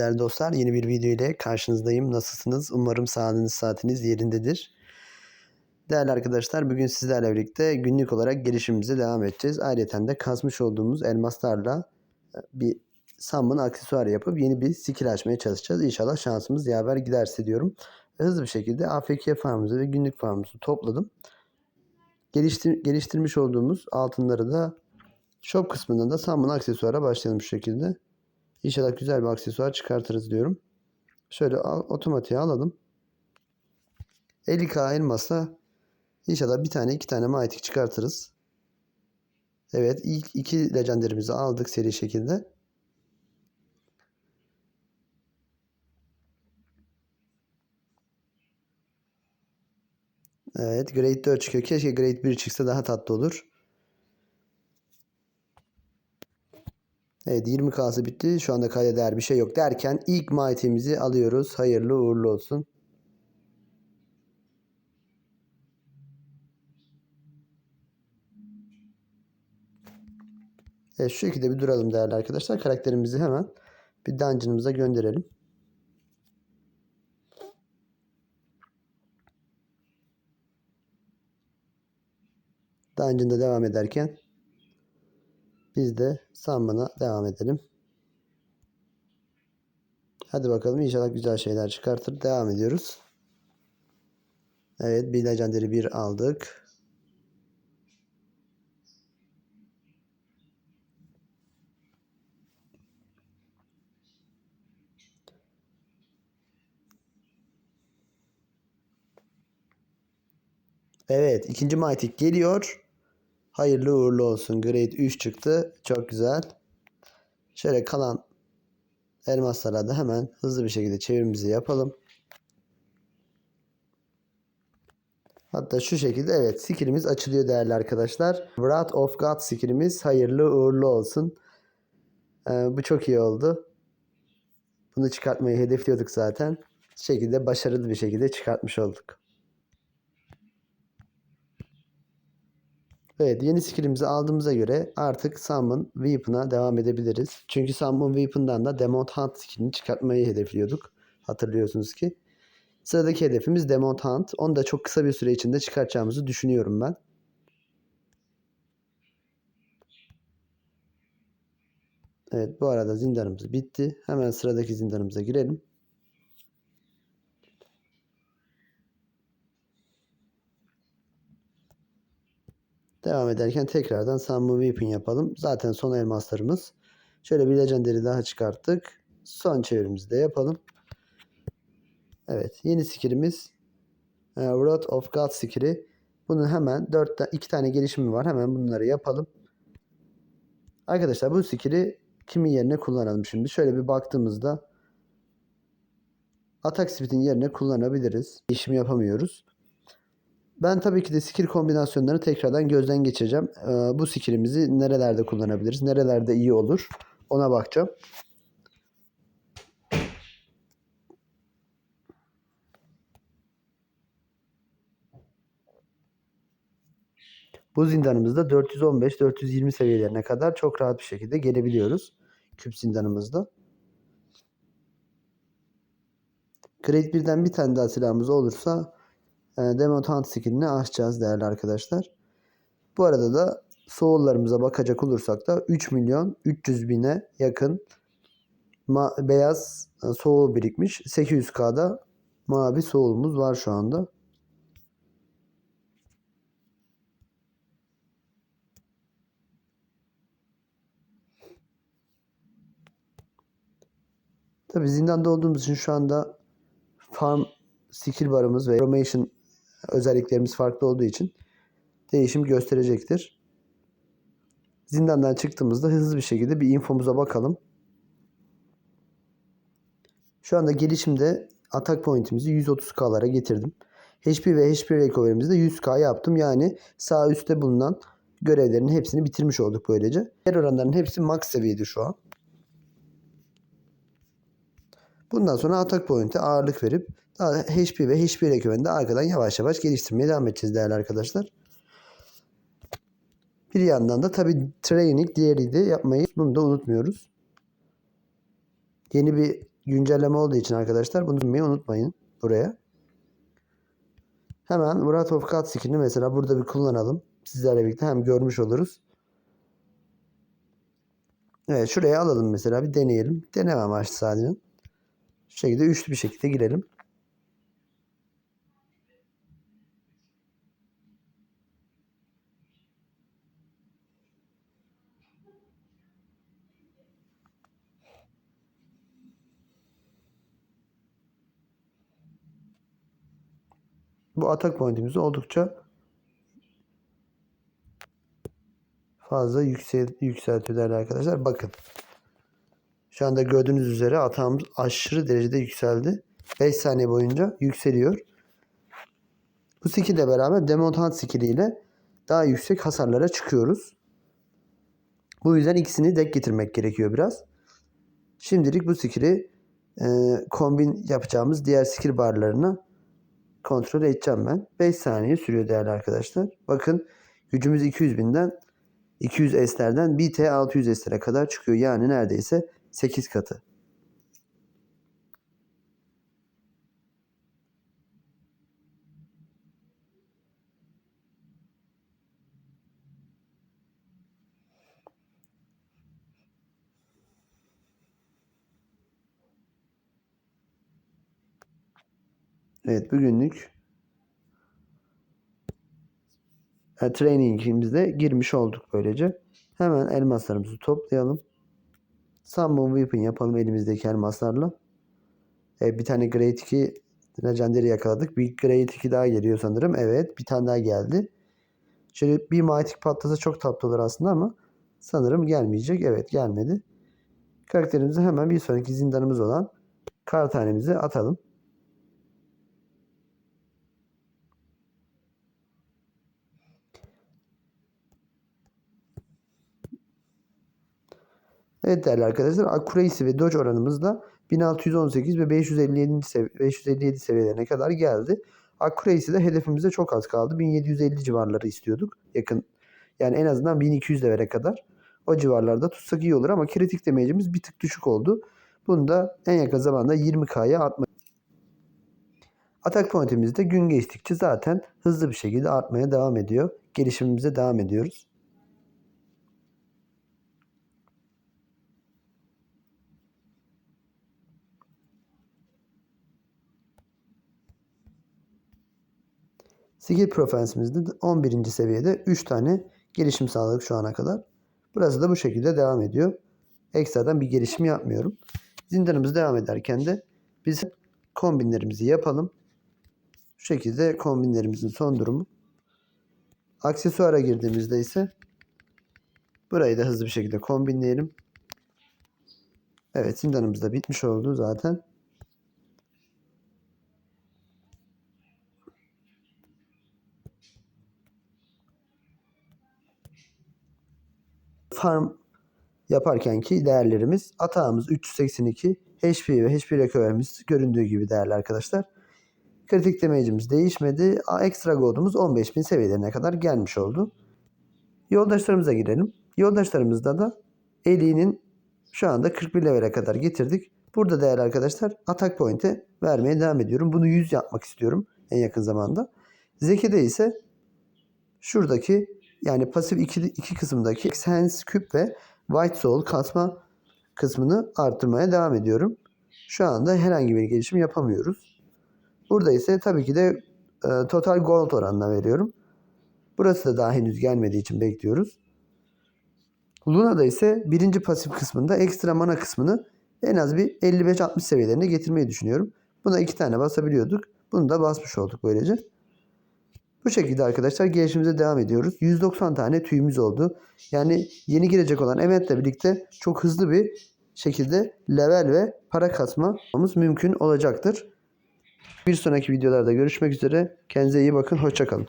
değerli dostlar. Yeni bir video ile karşınızdayım. Nasılsınız? Umarım sağlığınız saatiniz yerindedir. Değerli arkadaşlar bugün sizlerle birlikte günlük olarak gelişimimize devam edeceğiz. Ayrıca de kazmış olduğumuz elmaslarla e, bir summon aksesuarı yapıp yeni bir skill açmaya çalışacağız. İnşallah şansımız yaver giderse diyorum. Hızlı bir şekilde AFK farmımızı ve günlük farmımızı topladım. Geliştir geliştirmiş olduğumuz altınları da shop kısmından da summon aksesuara başlayalım şu şekilde. İnşallah güzel bir aksesuar çıkartırız diyorum. Şöyle al, otomatiğe alalım. 50k elmasla inşallah bir tane iki tane mighty çıkartırız. Evet ilk iki legenderimizi aldık seri şekilde. Evet grade 4 çıkıyor. Keşke grade 1 çıksa daha tatlı olur. Evet 20K'sı bitti. Şu anda kayda değer bir şey yok derken ilk mighty'mizi alıyoruz. Hayırlı uğurlu olsun. Evet şu şekilde bir duralım değerli arkadaşlar. Karakterimizi hemen bir dungeon'ımıza gönderelim. Dungeon'da devam ederken biz de summon'a devam edelim. Hadi bakalım inşallah güzel şeyler çıkartır. Devam ediyoruz. Evet bir legendary bir aldık. Evet ikinci Mighty geliyor. Hayırlı uğurlu olsun. Grade 3 çıktı. Çok güzel. Şöyle kalan elmaslara da hemen hızlı bir şekilde çevirimizi yapalım. Hatta şu şekilde evet skillimiz açılıyor değerli arkadaşlar. Wrath of God skillimiz hayırlı uğurlu olsun. Ee, bu çok iyi oldu. Bunu çıkartmayı hedefliyorduk zaten. Şekilde başarılı bir şekilde çıkartmış olduk. Evet yeni skillimizi aldığımıza göre artık Summon Weapon'a devam edebiliriz. Çünkü Summon Weapon'dan da Demon Hunt skillini çıkartmayı hedefliyorduk. Hatırlıyorsunuz ki. Sıradaki hedefimiz Demon Hunt. Onu da çok kısa bir süre içinde çıkartacağımızı düşünüyorum ben. Evet bu arada zindanımız bitti. Hemen sıradaki zindanımıza girelim. Devam ederken tekrardan Summon Weapon yapalım. Zaten son elmaslarımız. Şöyle bir legendary daha çıkarttık. Son çevirimizi de yapalım. Evet yeni skillimiz e, Wrath of God skilli. Bunun hemen 4 2 tane gelişimi var. Hemen bunları yapalım. Arkadaşlar bu skill'i kimin yerine kullanalım şimdi? Şöyle bir baktığımızda Attack Speed'in yerine kullanabiliriz. İşimi yapamıyoruz. Ben tabii ki de skill kombinasyonlarını tekrardan gözden geçireceğim. Ee, bu skillimizi nerelerde kullanabiliriz? Nerelerde iyi olur? Ona bakacağım. Bu zindanımızda 415-420 seviyelerine kadar çok rahat bir şekilde gelebiliyoruz. Küp zindanımızda. Grade 1'den bir tane daha silahımız olursa Demon Hunt skillini açacağız değerli arkadaşlar. Bu arada da soğullarımıza bakacak olursak da 3 milyon 300 bine yakın beyaz e, soğul birikmiş. 800k'da mavi soğulumuz var şu anda. Tabi zindanda olduğumuz için şu anda farm skill barımız ve formation özelliklerimiz farklı olduğu için değişim gösterecektir. Zindandan çıktığımızda hızlı bir şekilde bir infomuza bakalım. Şu anda gelişimde atak pointimizi 130k'lara getirdim. HP ve HP recovery'mizi de 100k yaptım. Yani sağ üstte bulunan görevlerin hepsini bitirmiş olduk böylece. Diğer oranların hepsi max seviyede şu an. Bundan sonra atak point'e ağırlık verip daha HP ve HP recovery'ini arkadan yavaş yavaş geliştirmeye devam edeceğiz değerli arkadaşlar. Bir yandan da tabi training diğeri de yapmayı bunu da unutmuyoruz. Yeni bir güncelleme olduğu için arkadaşlar bunu bilmeyi unutmayın buraya. Hemen Wrath of God skinini mesela burada bir kullanalım. Sizlerle birlikte hem görmüş oluruz. Evet şuraya alalım mesela bir deneyelim. Deneme amaçlı sadece. Şekilde üçlü bir şekilde girelim. Bu atak pointimizi oldukça fazla yüksel yükseltiyor değerli arkadaşlar. Bakın. Şu anda gördüğünüz üzere atağımız aşırı derecede yükseldi. 5 saniye boyunca yükseliyor. Bu skill ile beraber demontant skill ile daha yüksek hasarlara çıkıyoruz. Bu yüzden ikisini denk getirmek gerekiyor biraz. Şimdilik bu skill'i e, kombin yapacağımız diğer skill barlarına kontrol edeceğim ben. 5 saniye sürüyor değerli arkadaşlar. Bakın gücümüz 200 binden 200 S'lerden 1T 600 S'lere kadar çıkıyor. Yani neredeyse 8 katı. Evet bugünlük e, trainingimizde girmiş olduk böylece. Hemen elmaslarımızı toplayalım. Summon Weapon yapalım elimizdeki elmaslarla. E, bir tane Grade 2 Legendary yakaladık. Bir Grade 2 daha geliyor sanırım. Evet bir tane daha geldi. Şöyle bir Mighty patlasa çok tatlı olur aslında ama sanırım gelmeyecek. Evet gelmedi. Karakterimizi hemen bir sonraki zindanımız olan kar atalım. Evet değerli arkadaşlar accuracy ve dodge oranımız da 1618 ve 557, sev 557 seviyelerine kadar geldi. Accuracy'de hedefimize çok az kaldı. 1750 civarları istiyorduk. Yakın yani en azından 1200 levele kadar. O civarlarda tutsak iyi olur ama kritik damage'imiz bir tık düşük oldu. Bunu da en yakın zamanda 20k'ya atma. Atak pointimiz de gün geçtikçe zaten hızlı bir şekilde artmaya devam ediyor. Gelişimimize devam ediyoruz. Skill Profile'simizde 11. seviyede 3 tane gelişim sağladık şu ana kadar. Burası da bu şekilde devam ediyor. Ekstradan bir gelişim yapmıyorum. Zindanımız devam ederken de biz kombinlerimizi yapalım. Şu şekilde kombinlerimizin son durumu. Aksesuara girdiğimizde ise burayı da hızlı bir şekilde kombinleyelim. Evet zindanımız da bitmiş oldu zaten. Farm yaparken ki değerlerimiz atağımız 382 HP ve HP recovery'miz göründüğü gibi değerli arkadaşlar. Kritik damage'imiz değişmedi. Ekstra gold'umuz 15.000 seviyelerine kadar gelmiş oldu. Yoldaşlarımıza girelim. Yoldaşlarımızda da Eli'nin şu anda 41 level'e kadar getirdik. Burada değerli arkadaşlar atak point'e vermeye devam ediyorum. Bunu 100 yapmak istiyorum en yakın zamanda. Zeki'de ise şuradaki yani pasif iki, iki kısımdaki Sense Küp ve White Soul kasma kısmını arttırmaya devam ediyorum. Şu anda herhangi bir gelişim yapamıyoruz. Burada ise tabii ki de e, Total Gold oranına veriyorum. Burası da daha henüz gelmediği için bekliyoruz. Luna'da ise birinci pasif kısmında ekstra mana kısmını en az bir 55-60 seviyelerine getirmeyi düşünüyorum. Buna iki tane basabiliyorduk. Bunu da basmış olduk böylece. Bu şekilde arkadaşlar gelişimize devam ediyoruz. 190 tane tüyümüz oldu. Yani yeni girecek olan eventle birlikte çok hızlı bir şekilde level ve para kasmamız mümkün olacaktır. Bir sonraki videolarda görüşmek üzere. Kendinize iyi bakın. Hoşçakalın.